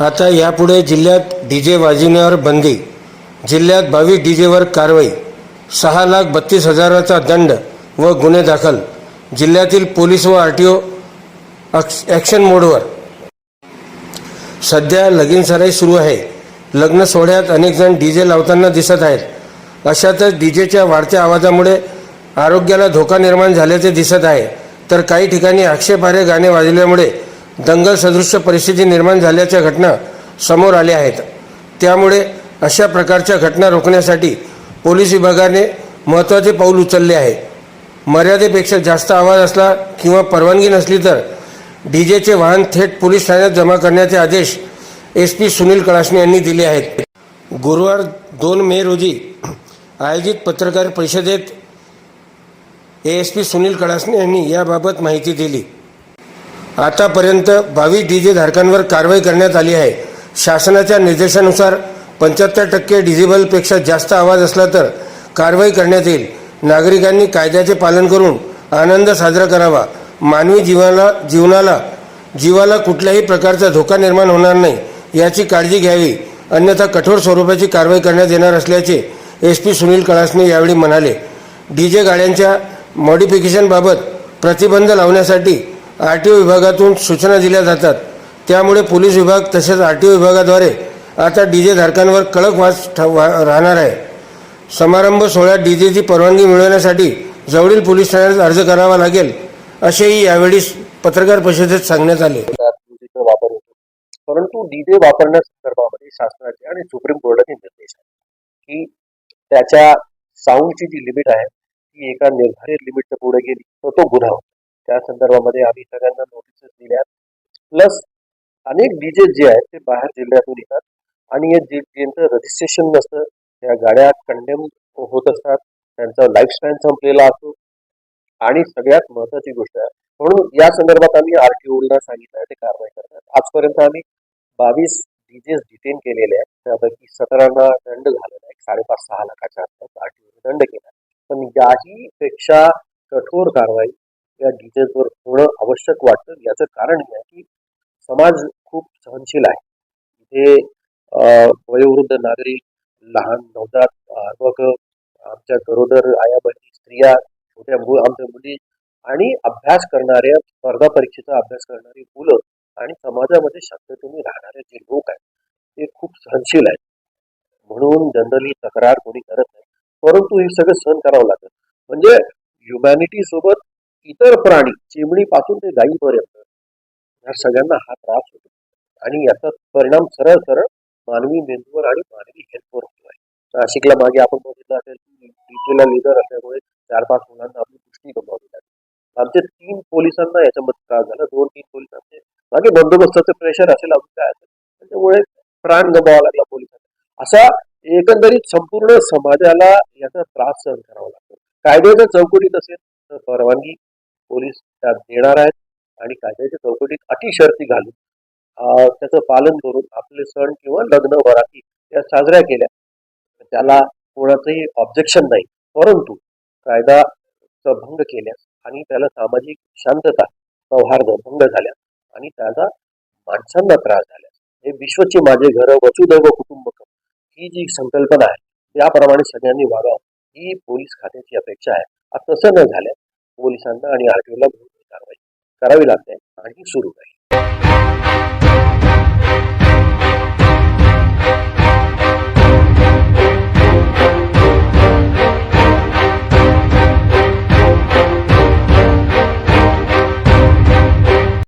आता यापुढे जिल्ह्यात डी जे वाजविण्यावर बंदी जिल्ह्यात बावीस डी जेवर कारवाई सहा लाख बत्तीस हजाराचा दंड व गुन्हे दाखल जिल्ह्यातील पोलीस व आर टी ओ ॲक्शन मोडवर. सध्या लगीन सराई सुरू आहे. लग्न सोहळ्यात अनेक जण डी जे लावताना दिसत आहेत. अशातच डी जेच्या वाढत्या आवाजामुळे आरोग्याला धोका निर्माण झाल्याचे दिसत आहे. तर काही ठिकाणी आक्षेपार्ह गाणे वाजल्यामुळे दंगल सदृश्य परिस्थिती निर्माण झाल्याच्या घटना समोर आल्या आहेत. त्यामुळे अशा प्रकारच्या घटना रोखण्यासाठी पोलीस विभागाने महत्त्वाचे पाऊल उचलले आहे. मर्यादेपेक्षा जास्त आवाज असला किंवा परवानगी नसली तर डी जेचे वाहन थेट पोलीस ठाण्यात जमा करण्याचे आदेश एस पी सुनील कळासने यांनी दिले आहेत. गुरुवार दोन मे रोजी आयोजित पत्रकार परिषदेत ए एस पी सुनील कळासने यांनी याबाबत माहिती दिली. आतापर्यंत बावीस डी जे धारकांवर कारवाई करण्यात आली आहे. शासनाच्या निर्देशानुसार पंच्याहत्तर टक्के डिझिबलपेक्षा जास्त आवाज असला तर कारवाई करण्यात येईल. नागरिकांनी कायद्याचे पालन करून आनंद साजरा करावा. मानवी जीवाला जीवनाला जीवाला कुठल्याही प्रकारचा धोका निर्माण होणार नाही याची काळजी घ्यावी. अन्यथा कठोर स्वरूपाची कारवाई करण्यात येणार असल्याचे एस पी सुनील कळासने यावेळी म्हणाले. डी जे गाड्यांच्या मॉडिफिकेशनबाबत प्रतिबंध लावण्यासाठी आर टी ओ विभागातून सूचना दिल्या जातात. त्यामुळे पोलीस विभाग तसेच आर टी ओ विभागाद्वारे आता डी जे धारकांवर कडक वाच ठ- वा- राहणार आहे. समारंभ सोहळ्यात डी जेची परवानगी मिळवण्यासाठी जवळील पोलीस ठाण्यात अर्ज करावा लागेल असेही यावेळी पत्रकार परिषदेत सांगण्यात आले. डीजेचा वापर होतो परंतु डीजे वापरण्यासंदर्भामध्ये शासनाचे आणि सुप्रीम कोर्टाचे निर्देश आहेत की त्याच्या साऊंडची जी लिमिट आहे ती एका निर्धारित लिमिटच्या पुढे गेली तर तो गुन्हा होतो. त्या संदर्भामध्ये आम्ही सगळ्यांना नोटीसेस दिल्या प्लस अनेक डीजे जे आहेत ते बाहेर जिल्ह्यातून येतात. आणि या जे ज्यांचं रजिस्ट्रेशन नसतं त्या गाड्या कंडेम होत असतात. त्यांचा लाईफस्पॅन संपलेला असतो. आणि सगळ्यात महत्वाची गोष्ट आहे म्हणून या संदर्भात आम्ही आर टी ओला सांगितलं आहे ते कारवाई करतात. आजपर्यंत आम्ही बावीस डीजेस डिटेन केलेले आहेत. त्यापैकी सतरांना दंड झालेला आहे. साडेपाच सहा लाखाच्या आसपास आरटीओने दंड केला पण याही पेक्षा कठोर कारवाई या डिटेल्सवर होणं आवश्यक वाटतं. याचं कारण हे आहे की समाज खूप सहनशील आहे. इथे वयोवृद्ध नागरिक लहान नवजात अर्भक आमच्या गरोदर आया बहिणी स्त्रिया छोट्या मुल आमच्या मुली आणि अभ्यास करणाऱ्या स्पर्धा परीक्षेचा अभ्यास करणारी मुलं आणि समाजामध्ये शांततेने राहणारे जे लोक आहेत ते खूप सहनशील आहेत. म्हणून जनरली तक्रार कोणी करत नाही. परंतु हे सगळं सहन करावं लागतं. म्हणजे ह्युमॅनिटी सोबत इतर प्राणी चिमणीपासून ते गायीपर्यंत या सगळ्यांना हा त्रास होतो. आणि याचा परिणाम सरळ सरळ मानवी मेंदूवर आणि मानवी हेल्थवर होतो आहे. नाशिकला मागे आपण बघितलं असेल की डीजेला लिडर असल्यामुळे चार पाच मुलांना आपली दृष्टी गमावली लागली आमचे तीन पोलिसांना याच्यामध्ये त्रास झाला. दोन तीन पोलिसांचे मागे बंदोबस्ताचं प्रेशर असेल अजून काय असेल. त्याच्यामुळे प्राण गमावा लागला पोलिसांना. असा एकंदरीत संपूर्ण समाजाला याचा त्रास सहन करावा लागतो. कायद्याच्या चौकटीत असेल तर परवानगी पोलीस त्यात देणार आहेत आणि कायद्याच्या चौकटीत अटी शर्ती घालून त्याचं पालन करून आपले सण किंवा लग्न वराती या साजऱ्या केल्या. त्याला कोणाचंही ऑब्जेक्शन नाही. परंतु कायदाचा भंग केल्यास आणि त्याला सामाजिक शांतता सौहार्द भंग झाल्या आणि त्याचा माणसांना त्रास झाल्यास हे विश्वचे माझे घर वसुदैव कुटुंबक ही जी संकल्पना आहे त्याप्रमाणे सगळ्यांनी वागावं. ही पोलीस खात्याची अपेक्षा आहे. आता तसं न झाल्यास पोलिसांना आणि आरटीओला कारवाई करावी लागते. आणि सुरू आहे